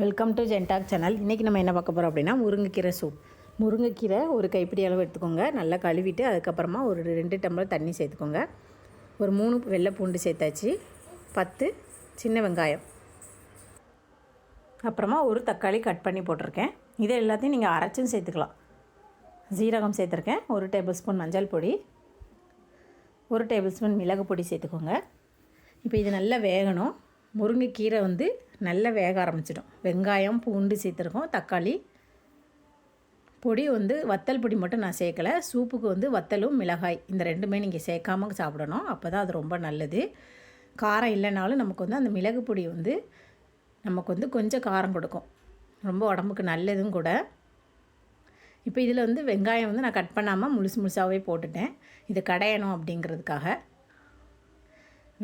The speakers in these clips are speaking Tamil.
வெல்கம் டு ஜென்டாக் சேனல் இன்றைக்கி நம்ம என்ன பார்க்க போகிறோம் அப்படின்னா முருங்கைக்கீரை சூப் முருங்கைக்கீரை ஒரு கைப்பிடி அளவு எடுத்துக்கோங்க. நல்லா கழுவிட்டு அதுக்கப்புறமா ஒரு ரெண்டு டம்ளர் தண்ணி சேர்த்துக்கோங்க. ஒரு மூணு வெள்ளை பூண்டு சேர்த்தாச்சு. பத்து சின்ன வெங்காயம். அப்புறமா ஒரு தக்காளி கட் பண்ணி போட்டிருக்கேன். இதை எல்லாத்தையும் நீங்கள் அரைச்சும் சேர்த்துக்கலாம். ஜீரகம் சேர்த்துருக்கேன். ஒரு டேபிள் ஸ்பூன் மஞ்சள் பொடி. ஒரு டேபிள் ஸ்பூன் மிளகு பொடி சேர்த்துக்கோங்க. இப்போ இது நல்லா வேகணும். முருங்கைக்கீரை வந்து நல்லா வேக ஆரம்பிச்சிடும். வெங்காயம் பூண்டு சேர்த்துருக்கோம் தக்காளி. பொடி வந்து வத்தல் பொடி மட்டும் நான் சேர்க்கலை. சூப்புக்கு வந்து வத்தலும் மிளகாய் இந்த ரெண்டுமே நீங்கள் சேர்க்காம சாப்பிடணும். அப்போ தான் அது ரொம்ப நல்லது. காரம் இல்லைனாலும் நமக்கு வந்து அந்த மிளகு பொடி வந்து நமக்கு வந்து கொஞ்சம் காரம் கொடுக்கும். ரொம்ப உடம்புக்கு நல்லதும் கூட. இப்போ இதில் வந்து வெங்காயம் வந்து நான் கட் பண்ணாமல் முழுசு முழுசாகவே போட்டுட்டேன். இது கடையணும் அப்படிங்கிறதுக்காக.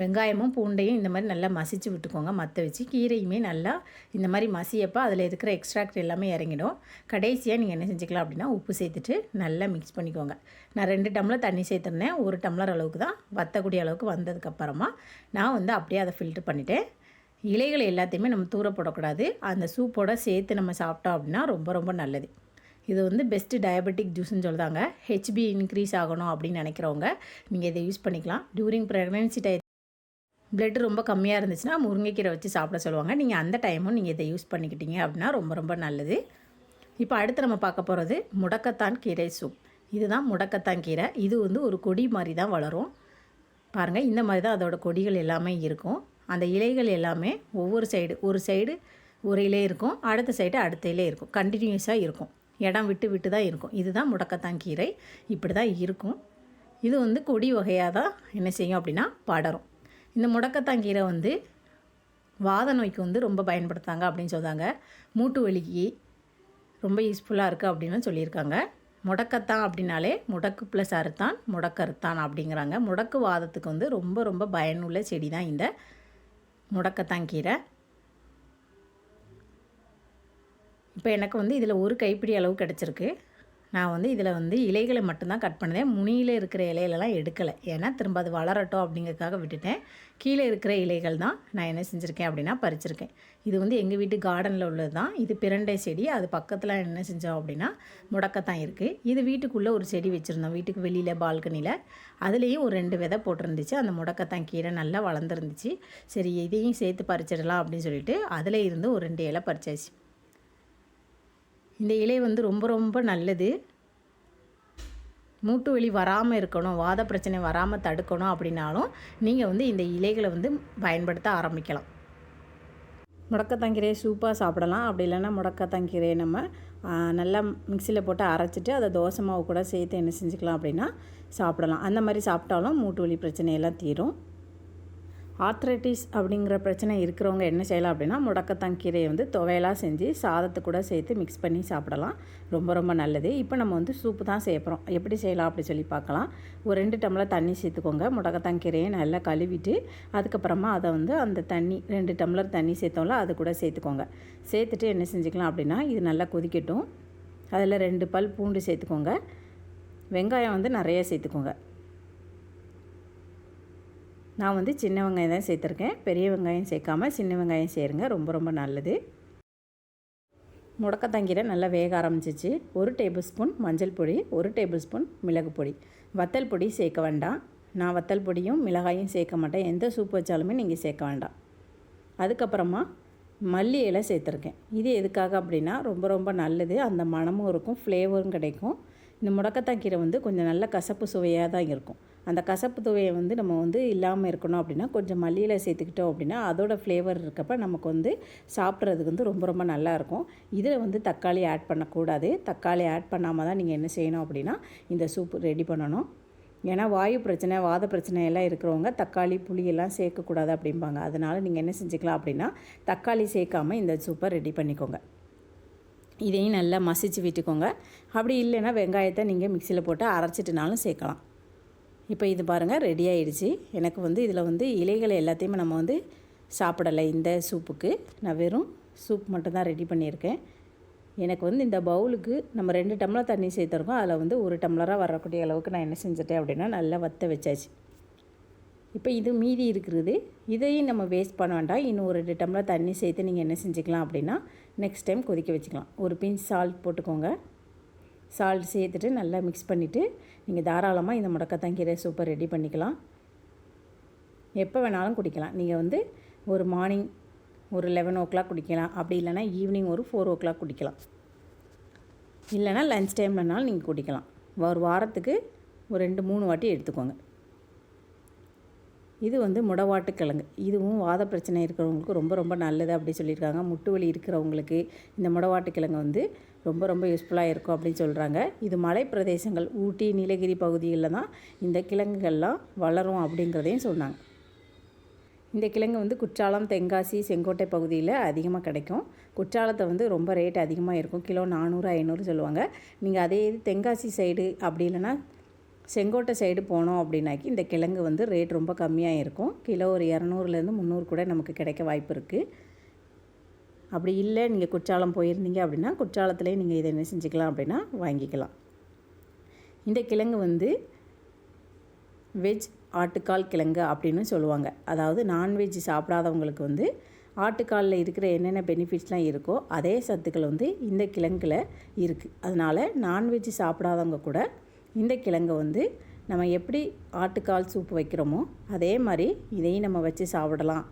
வெங்காயமும் பூண்டையும் இந்த மாதிரி நல்லா மசிச்சு விட்டுக்கோங்க. மற்ற வச்சு கீரையுமே நல்லா இந்த மாதிரி மசியப்போ அதில் இருக்கிற எக்ஸ்ட்ராக்ட் எல்லாமே இறங்கிடும். கடைசியாக நீங்கள் என்ன செஞ்சுக்கலாம் அப்படின்னா உப்பு சேர்த்துட்டு நல்லா மிக்ஸ் பண்ணிக்கோங்க. நான் ரெண்டு டம்ளர் தண்ணி சேர்த்துருந்தேன். ஒரு டம்ளர் அளவுக்கு தான் வத்தக்கூடிய அளவுக்கு வந்ததுக்கப்புறமா நான் வந்து அப்படியே அதை ஃபில்ட்ரு பண்ணிட்டேன். இலைகள் எல்லாத்தையுமே நம்ம தூர போடக்கூடாது. அந்த சூப்போட சேர்த்து நம்ம சாப்பிட்டோம் அப்படின்னா ரொம்ப ரொம்ப நல்லது. இது வந்து பெஸ்ட்டு டயபெட்டிக் ஜூஸ்னு சொல்லுதாங்க ஹெச்பி இன்க்ரீஸ் ஆகணும் அப்படின்னு நினைக்கிறவங்க நீங்கள் இதை யூஸ் பண்ணிக்கலாம். டியூரிங் ப்ரெக்னென்சி டை பிளட் ரொம்ப கம்மியாக இருந்துச்சுன்னா முருங்கைக்கீரை வச்சு சாப்பிட சொல்லுவாங்க. நீங்கள் அந்த டைமும் நீங்கள் இதை யூஸ் பண்ணிக்கிட்டீங்க அப்படின்னா ரொம்ப ரொம்ப நல்லது. இப்போ அடுத்து நம்ம பார்க்க போகிறது முடக்கத்தான் கீரை சூப் இதுதான் முடக்கத்தான் கீரை. இது வந்து ஒரு கொடி மாதிரி தான் வளரும். பாருங்கள் இந்த மாதிரி தான் அதோட கொடிகள் எல்லாமே இருக்கும். அந்த இலைகள் எல்லாமே ஒவ்வொரு சைடு ஒரு சைடு ஒரு இலை இருக்கும் அடுத்த சைடு அடுத்த இலை இருக்கும். கண்டினியூஸாக இருக்கும். இடம் விட்டு விட்டு தான் இருக்கும். இதுதான் முடக்கத்தான் கீரை. இப்படி தான் இருக்கும். இது வந்து கொடி வகையாக தான் என்ன செய்யும் அப்படின்னா படரும். இந்த முடக்கத்தாங்கீரை வந்து வாத நோய்க்கு வந்து ரொம்ப பயன்படுத்தாங்க அப்படின்னு சொல்கிறாங்க மூட்டு வலிக்கு ரொம்ப யூஸ்ஃபுல்லாக இருக்குது அப்படின்னு சொல்லியிருக்காங்க. முடக்கத்தான் அப்படின்னாலே முடக்கு ப்ளஸ் அறுத்தான் முடக்கறுத்தான் அப்படிங்கிறாங்க. முடக்கு வாதத்துக்கு வந்து ரொம்ப ரொம்ப பயனுள்ள செடி தான் இந்த முடக்கத்தான் கீரை இப்போ எனக்கு வந்து இதில் ஒரு கைப்பிடி அளவு கிடச்சிருக்கு. நான் வந்து இதில் வந்து இலைகளை மட்டும்தான் கட் பண்ணதேன் முனியில் இருக்கிற இலையிலலாம் எடுக்கலை. ஏன்னா திரும்ப அது வளரட்டும் அப்படிங்கிறதுக்காக விட்டுட்டேன். கீழே இருக்கிற இலைகள் தான் நான் என்ன செஞ்சுருக்கேன் அப்படின்னா பறிச்சிருக்கேன். இது வந்து எங்கள் வீட்டு கார்டனில் உள்ளது தான் இது பிரண்டை செடி. அது பக்கத்தில் என்ன செஞ்சோம் அப்படின்னா முடக்கத்தான் இருக்குது இது வீட்டுக்குள்ளே ஒரு செடி வச்சுருந்தோம். வீட்டுக்கு வெளியில் பால்கனியில் அதுலேயும் ஒரு ரெண்டு விதை போட்டிருந்துச்சு. அந்த முடக்கத்தான் கீரை நல்லா வளர்ந்துருந்துச்சு. சரி இதையும் சேர்த்து பறிச்சிடலாம் அப்படின்னு சொல்லிட்டு அதில் இருந்து ஒரு ரெண்டு இலை பறிச்சாச்சு. இந்த இலை வந்து ரொம்ப ரொம்ப நல்லது. மூட்டு வலி வராமல் இருக்கணும் வாத பிரச்சனை வராமல் தடுக்கணும் அப்படின்னாலும் நீங்கள் வந்து இந்த இலைகளை வந்து பயன்படுத்த ஆரம்பிக்கலாம். முடக்கத்தங்கீரையை சூப்பாக சாப்பிடலாம். அப்படி இல்லைன்னா முடக்கத்தங்கீரையை நம்ம நல்லா மிக்சியில் போட்டு அரைச்சிட்டு அதை தோசை மாவு கூட சேர்த்து என்ன செஞ்சுக்கலாம் அப்படின்னா சாப்பிடலாம். அந்த மாதிரி சாப்பிட்டாலும் மூட்டு வலி பிரச்சனையெல்லாம் தீரும். ஆர்த்ரைட்டிஸ் அப்படிங்கிற பிரச்சனை இருக்கிறவங்க என்ன செய்யலாம் அப்படின்னா முடக்கத்தான் கீரையை வந்து துவையலாக செஞ்சு சாதத்தை கூட சேர்த்து மிக்ஸ் பண்ணி சாப்பிடலாம். ரொம்ப ரொம்ப நல்லது. இப்போ நம்ம வந்து சூப்பு தான் சேர்க்குறோம் எப்படி செய்யலாம் அப்படி சொல்லி பார்க்கலாம். ஒரு ரெண்டு டம்ளர் தண்ணி சேர்த்துக்கோங்க. முடக்கத்தான் கீரையை நல்லா கழுவிட்டு அதுக்கப்புறமா அதை வந்து அந்த தண்ணி ரெண்டு டம்ளர் தண்ணி சேர்த்தோம்ல அது கூட சேர்த்துக்கோங்க. சேர்த்துட்டு என்ன செஞ்சுக்கலாம் அப்படின்னா இது நல்லா கொதிக்கட்டும். அதில் ரெண்டு பல் பூண்டு சேர்த்துக்கோங்க. வெங்காயம் வந்து நிறைய சேர்த்துக்கோங்க. நான் வந்து சின்ன வெங்காயம் தான் சேர்த்துருக்கேன். பெரிய வெங்காயம் சேர்க்காமல் சின்ன வெங்காயம் சேருங்க. ரொம்ப ரொம்ப நல்லது. முடக்கத்தங்கீரை நல்லா வேக ஆரம்பிச்சிச்சு. ஒரு டேபிள் ஸ்பூன் மஞ்சள் பொடி ஒரு டேபிள் ஸ்பூன் மிளகு பொடி. வத்தல் பொடி சேர்க்க வேண்டாம். நான் வத்தல் பொடியும் மிளகாயும் சேர்க்க மாட்டேன். எந்த சூப் வச்சாலுமே நீங்கள் சேர்க்க வேண்டாம். அதுக்கப்புறமா மல்லி இலை சேர்த்துருக்கேன். இது எதுக்காக அப்படின்னா ரொம்ப ரொம்ப நல்லது. அந்த மணமும் இருக்கும் ஃப்ளேவரும் கிடைக்கும். இந்த முடக்கத்தங்கீரை வந்து கொஞ்சம் நல்ல கசப்பு சுவையாக தான் இருக்கும். அந்த கசப்பு துவையை வந்து நம்ம வந்து இல்லாமல் இருக்கணும் அப்படின்னா கொஞ்சம் மல்லியில் சேர்த்துக்கிட்டோம் அப்படின்னா அதோடய ஃப்ளேவர் இருக்கப்ப நமக்கு வந்து சாப்பிட்றதுக்கு வந்து ரொம்ப ரொம்ப நல்லாயிருக்கும் இதில் வந்து தக்காளி ஆட் பண்ணக்கூடாது. தக்காளி ஆட் பண்ணாமல் தான் நீங்கள் என்ன செய்யணும் அப்படின்னா இந்த சூப் ரெடி பண்ணணும். ஏன்னா வாயு பிரச்சனை வாத பிரச்சனை எல்லாம் இருக்கிறவங்க தக்காளி புளி எல்லாம் சேர்க்கக்கூடாது அப்படிம்பாங்க. அதனால் நீங்கள் என்ன செஞ்சுக்கலாம் அப்படின்னா தக்காளி சேர்க்காமல் இந்த சூப்பை ரெடி பண்ணிக்கோங்க. இதையும் நல்லா மசிச்சு விட்டுக்கோங்க. அப்படி இல்லைன்னா வெங்காயத்தை நீங்கள் மிக்சியில் போட்டு அரைச்சிட்டுனாலும் சேர்க்கலாம். இப்போ இது பாருங்கள் ரெடி ஆகிடுச்சு எனக்கு வந்து இதில் வந்து இலைகளை எல்லாத்தையுமே நம்ம வந்து சாப்பிடலை இந்த சூப்புக்கு. நான் வெறும் சூப் மட்டும்தான் ரெடி பண்ணியிருக்கேன். எனக்கு வந்து இந்த பவுலுக்கு நம்ம ரெண்டு டம்ளர் தண்ணி சேர்த்துருக்கோம். அதில் வந்து ஒரு டம்ளராக வரக்கூடிய அளவுக்கு நான் என்ன செஞ்சுட்டேன் அப்படின்னா நல்லா வத்த வச்சாச்சு. இப்போ இது மீதி இருக்கிறது. இதையும் நம்ம வேஸ்ட் பண்ண வேண்டாம். இன்னும் ஒரு ரெண்டு டம்ளர் தண்ணி சேர்த்து நீங்கள் என்ன செஞ்சுக்கலாம் அப்படின்னா நெக்ஸ்ட் டைம் கொதிக்க வச்சுக்கலாம். ஒரு பிஞ்ச் சால்ட் போட்டுக்கோங்க. சால்ட் சேர்த்துட்டு நல்லா மிக்ஸ் பண்ணிவிட்டு நீங்கள் தாராளமாக இந்த முடக்கத்தங்கீரை சூப்பர் ரெடி பண்ணிக்கலாம். எப்போ வேணாலும் குடிக்கலாம். நீங்கள் வந்து ஒரு மார்னிங் ஒரு லெவன் ஓ கிளாக் குடிக்கலாம். அப்படி இல்லைனா ஈவினிங் ஒரு ஃபோர் ஓ கிளாக் குடிக்கலாம் இல்லைனா லன்ச் டைம்லனாலும் நீங்கள் குடிக்கலாம். ஒரு வாரத்துக்கு ஒரு ரெண்டு மூணு வாட்டி எடுத்துக்கோங்க. இது வந்து முடவாட்டு கிழங்கு இதுவும் வாத பிரச்சனை இருக்கிறவங்களுக்கு ரொம்ப ரொம்ப நல்லது அப்படி சொல்லியிருக்காங்க. முட்டு வலி இருக்கிறவங்களுக்கு இந்த முடவாட்டு கிழங்கு வந்து ரொம்ப ரொம்ப யூஸ்ஃபுல்லாக இருக்கும் அப்படின்னு சொல்கிறாங்க இது மலை பிரதேசங்கள் ஊட்டி நீலகிரி பகுதிகளில் தான் இந்த கிழங்குகள்லாம் வளரும் அப்படிங்கிறதையும் சொன்னாங்க. இந்த கிழங்கு வந்து குற்றாலம் தென்காசி செங்கோட்டை பகுதியில் அதிகமாக கிடைக்கும். குற்றாலத்தை வந்து ரொம்ப ரேட் அதிகமாக இருக்கும். கிலோ நானூறு ஐநூறு சொல்லுவாங்க. நீங்கள் அதே இது தென்காசி சைடு அப்படி இல்லைன்னா செங்கோட்டை சைடு போனோம் அப்படின்னாக்கி இந்த கிழங்கு வந்து ரேட் ரொம்ப கம்மியாக இருக்கும் கிலோ ஒரு இரநூறுலேருந்து முந்நூறு கூட நமக்கு கிடைக்க வாய்ப்பு இருக்குது அப்படி இல்லை நீங்கள் குற்றாலம் போயிருந்தீங்க அப்படின்னா குற்றாலத்துலேயே நீங்கள் இதை என்ன செஞ்சுக்கலாம் அப்படின்னா வாங்கிக்கலாம். இந்த கிழங்கு வந்து வெஜ் ஆட்டுக்கால் கிழங்கு அப்படின்னு சொல்லுவாங்க. அதாவது நான்வெஜ் சாப்பிடாதவங்களுக்கு வந்து ஆட்டுக்காலில் இருக்கிற என்னென்ன பெனிஃபிட்ஸ்லாம் இருக்கோ அதே சத்துக்கள் வந்து இந்த கிழங்கில் இருக்குது அதனால் நான்வெஜ் சாப்பிடாதவங்க கூட இந்த கிழங்கை வந்து நம்ம எப்படி ஆட்டுக்கால் சூப் வைக்கிறோமோ அதே மாதிரி இதையும் நம்ம வச்சு சாப்பிடலாம்.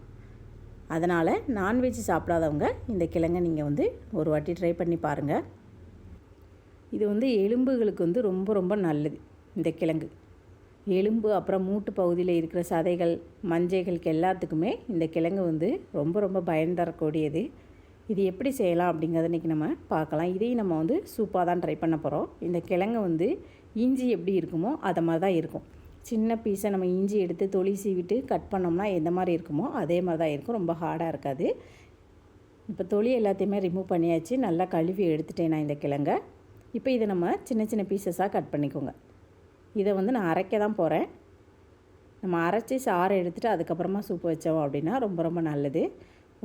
அதனால் நான்வெஜ் சாப்பிடாதவங்க இந்த கிழங்கை நீங்கள் வந்து ஒரு வாட்டி ட்ரை பண்ணி பாருங்கள் இது வந்து எலும்புகளுக்கு வந்து ரொம்ப ரொம்ப நல்லது இந்த கிழங்கு. எலும்பு அப்புறம் மூட்டு பகுதியில் இருக்கிற சதைகள் மஞ்சைகளுக்கு எல்லாத்துக்குமே இந்த கிழங்கு வந்து ரொம்ப ரொம்ப பயன் தரக்கூடியது. இது எப்படி செய்யலாம் அப்படிங்கிறத இன்றைக்கி நம்ம பார்க்கலாம். இதையும் நம்ம வந்து சூப்பாக தான் ட்ரை பண்ண போகிறோம் இந்த கிழங்கு வந்து இஞ்சி எப்படி இருக்குமோ அதை மாதிரி தான் இருக்கும். சின்ன பீஸை நம்ம இஞ்சி எடுத்து தொளி சீவிட்டு கட் பண்ணோம்னா எந்த மாதிரி இருக்குமோ அதே மாதிரி தான் இருக்கும். ரொம்ப ஹார்டாக இருக்காது. இப்போ தொளி எல்லாத்தையுமே ரிமூவ் பண்ணியாச்சு. நல்லா கழுவி எடுத்துட்டேன் நான் இந்த கிழங்கை. இப்போ இதை நம்ம சின்ன சின்ன பீசஸாக கட் பண்ணிக்கோங்க. இதை வந்து நான் அரைக்க தான் போகிறேன் நம்ம அரைச்சி சாறை எடுத்துகிட்டு அதுக்கப்புறமா சூப்பு வச்சோம் அப்படின்னா ரொம்ப ரொம்ப நல்லது.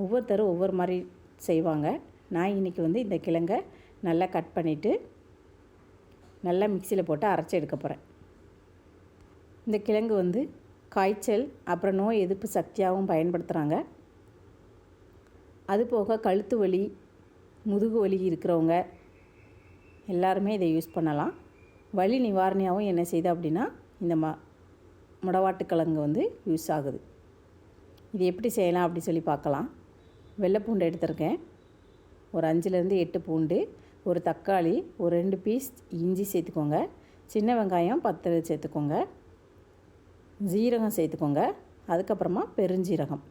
ஒவ்வொருத்தரும் ஒவ்வொரு மாதிரி செய்வாங்க. நான் இன்றைக்கி வந்து இந்த கிழங்கை நல்லா கட் பண்ணிவிட்டு நல்லா மிக்சியில் போட்டு அரைச்சி எடுக்க போகிறேன் இந்த கிழங்கு வந்து காய்ச்சல் அப்புறம் நோய் எதிர்ப்பு சக்தியாகவும் பயன்படுத்துகிறாங்க அது போக கழுத்து வலி முதுகு வலி இருக்கிறவங்க எல்லாருமே இதை யூஸ் பண்ணலாம். வலி நிவாரணியாகவும் என்ன செய்யுது அப்படின்னா இந்த ம முடவாட்டுக்கிழங்கு வந்து யூஸ் ஆகுது. இது எப்படி செய்யலாம் அப்படி சொல்லி பார்க்கலாம். வெள்ளை பூண்டு எடுத்திருக்கேன். ஒரு அஞ்சுலேருந்து எட்டு பூண்டு. ஒரு தக்காளி ஒரு ரெண்டு பீஸ் இஞ்சி சேர்த்துக்கோங்க. சின்ன வெங்காயம் பத்து சேர்த்துக்கோங்க. ஜீரகம் சேர்த்துக்கோங்க. அதுக்கப்புறமா பெருஞ்சீரகம்.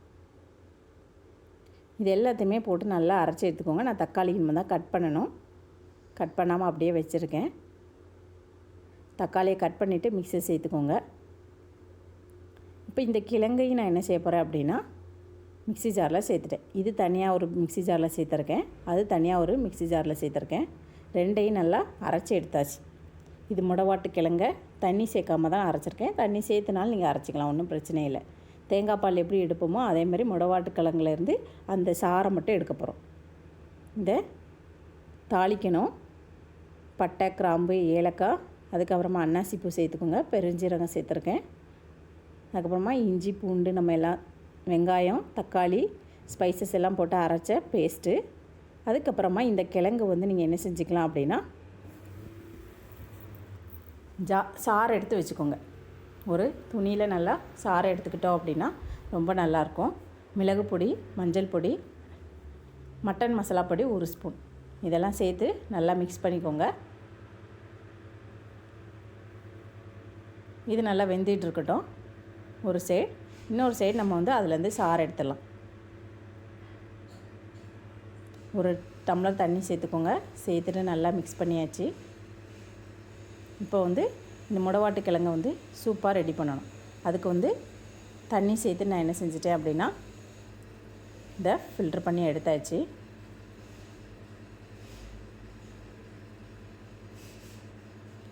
இது எல்லாத்தையுமே போட்டு நல்லா அரைச்சி எடுத்துக்கோங்க. நான் தக்காளி இனிமேல் தான் கட் பண்ணணும். கட் பண்ணாமல் அப்படியே வச்சுருக்கேன். தக்காளியை கட் பண்ணிவிட்டு மிக்ஸி சேர்த்துக்கோங்க. இப்போ இந்த கிழங்கையும் நான் என்ன செய்ய போகிறேன் அப்படின்னா மிக்ஸி ஜாரில் சேர்த்துட்டேன். இது தனியாக ஒரு மிக்ஸி ஜாரில் சேர்த்துருக்கேன். அது தனியாக ஒரு மிக்ஸி ஜாரில் சேர்த்துருக்கேன். ரெண்டையும் நல்லா அரைச்சி எடுத்தாச்சு. இது முடவாட்டு கிழங்க. தண்ணி சேர்க்காம தான் அரைச்சிருக்கேன். தண்ணி சேர்த்துனாலும் நீங்கள் அரைச்சிக்கலாம். ஒன்றும் பிரச்சனை இல்லை. தேங்காய் பால் எப்படி எடுப்போமோ அதே மாதிரி முடவாட்டு கிழங்குலேருந்து அந்த சாரை மட்டும் எடுக்க போகிறோம். இந்த தாளிக்கணும். பட்டை கிராம்பு ஏலக்காய் அதுக்கப்புறமா அன்னாசிப்பூ சேர்த்துக்கோங்க. பெருஞ்சீரகம் சேர்த்துருக்கேன். அதுக்கப்புறமா இஞ்சி பூண்டு நம்ம எல்லாம் வெங்காயம் தக்காளி ஸ்பைசஸ் எல்லாம் போட்டு அரைச்ச பேஸ்ட்டு அதுக்கப்புறமா இந்த கிழங்கு வந்து நீங்கள் என்ன செஞ்சுக்கலாம் அப்படின்னா ஜா சாறு எடுத்து வச்சுக்கோங்க. ஒரு துணியில் நல்லா சாறை எடுத்துக்கிட்டோம் அப்படின்னா ரொம்ப நல்லாயிருக்கும் மிளகு பொடி மஞ்சள் பொடி மட்டன் மசாலா பொடி ஒரு ஸ்பூன் இதெல்லாம் சேர்த்து நல்லா மிக்ஸ் பண்ணிக்கோங்க. இது நல்லா வெந்துட்டு இருக்கட்டும். ஒரு சைடு இன்னொரு சைடு நம்ம வந்து அதுலேருந்து சாறு எடுத்துடலாம். ஒரு டம்ளர் தண்ணி சேர்த்துக்கோங்க. சேர்த்துட்டு நல்லா மிக்ஸ் பண்ணியாச்சு. இப்போ வந்து இந்த முடவாட்டு கிழங்கை வந்து சூப்பாக ரெடி பண்ணணும். அதுக்கு வந்து தண்ணி சேர்த்து நான் என்ன செஞ்சிட்டேன் அப்படின்னா இதை ஃபில்ட்ரு பண்ணி எடுத்தாச்சு.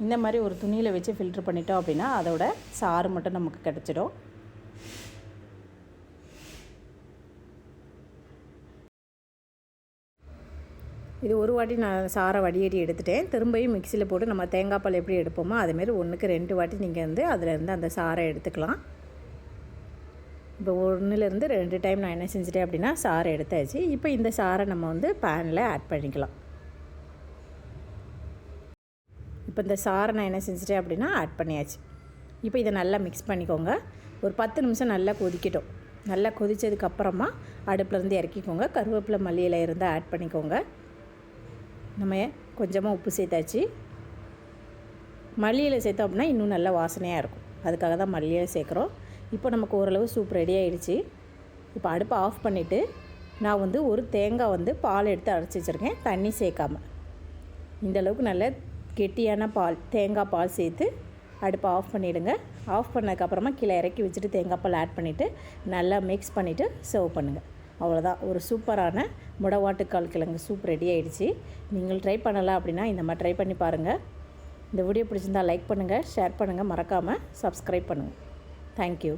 இந்த மாதிரி ஒரு துணியில் வச்சு ஃபில்ட்ரு பண்ணிட்டோம் அப்படின்னா அதோட சாறு மட்டும் நமக்கு கிடச்சிடும். இது ஒரு வாட்டி நான் சாரை வடிகட்டி எடுத்துட்டேன். திரும்பியும் மிக்சியில் போட்டு நம்ம தேங்காய் பால் எப்படி எடுப்போமோ அதுமாரி ஒன்றுக்கு ரெண்டு வாட்டி நீங்கள் வந்து அதில் இருந்து அந்த சாரை எடுத்துக்கலாம். இப்போ ஒன்றுலேருந்து ரெண்டு டைம் நான் என்ன செஞ்சுட்டேன் அப்படின்னா சாறை எடுத்தாச்சு. இப்போ இந்த சாறை நம்ம வந்து பேனில் ஆட் பண்ணிக்கலாம். இப்போ இந்த சாறை நான் என்ன செஞ்சுட்டேன் அப்படின்னா ஆட் பண்ணியாச்சு. இப்போ இதை நல்லா மிக்ஸ் பண்ணிக்கோங்க. ஒரு பத்து நிமிஷம் நல்லா கொதிக்கட்டும். நல்லா கொதித்ததுக்கப்புறமா அடுப்புலேருந்து இறக்கிக்கோங்க. கருவேப்பிலை மல்லியில் இருந்தால் ஆட் பண்ணிக்கோங்க. நம்ம கொஞ்சமாக உப்பு சேர்த்தாச்சு? மல்லியில் சேர்த்தோம் அப்படின்னா இன்னும் நல்லா வாசனையாக இருக்கும். அதுக்காக தான் மல்லியில் சேர்க்குறோம். இப்போ நமக்கு ஓரளவு சூப் ரெடி ஆகிடுச்சு இப்போ அடுப்பை ஆஃப் பண்ணிவிட்டு நான் வந்து ஒரு தேங்காய் வந்து பால் எடுத்து அரைச்சி வச்சுருக்கேன். தண்ணி சேர்க்காம. இந்த அளவுக்கு நல்ல கெட்டியான பால் தேங்காய் பால் சேர்த்து அடுப்பை ஆஃப் பண்ணிவிடுங்க ஆஃப் பண்ணதுக்கப்புறமா கீழே இறக்கி வச்சுட்டு தேங்காய் பால் ஆட் பண்ணிவிட்டு நல்லா மிக்ஸ் பண்ணிவிட்டு சர்வ் பண்ணுங்கள் அவ்வளோதான் ஒரு சூப்பரான முடவாட்டுக்கால் கிழங்கு சூப் ரெடி ஆகிடுச்சு நீங்கள் ட்ரை பண்ணலாம் அப்படின்னா இந்த மாதிரி ட்ரை பண்ணி பாருங்கள் இந்த வீடியோ பிடிச்சிருந்தால் லைக் பண்ணுங்கள் ஷேர் பண்ணுங்கள் மறக்காமல் சப்ஸ்கிரைப் பண்ணுங்கள் தேங்க்யூ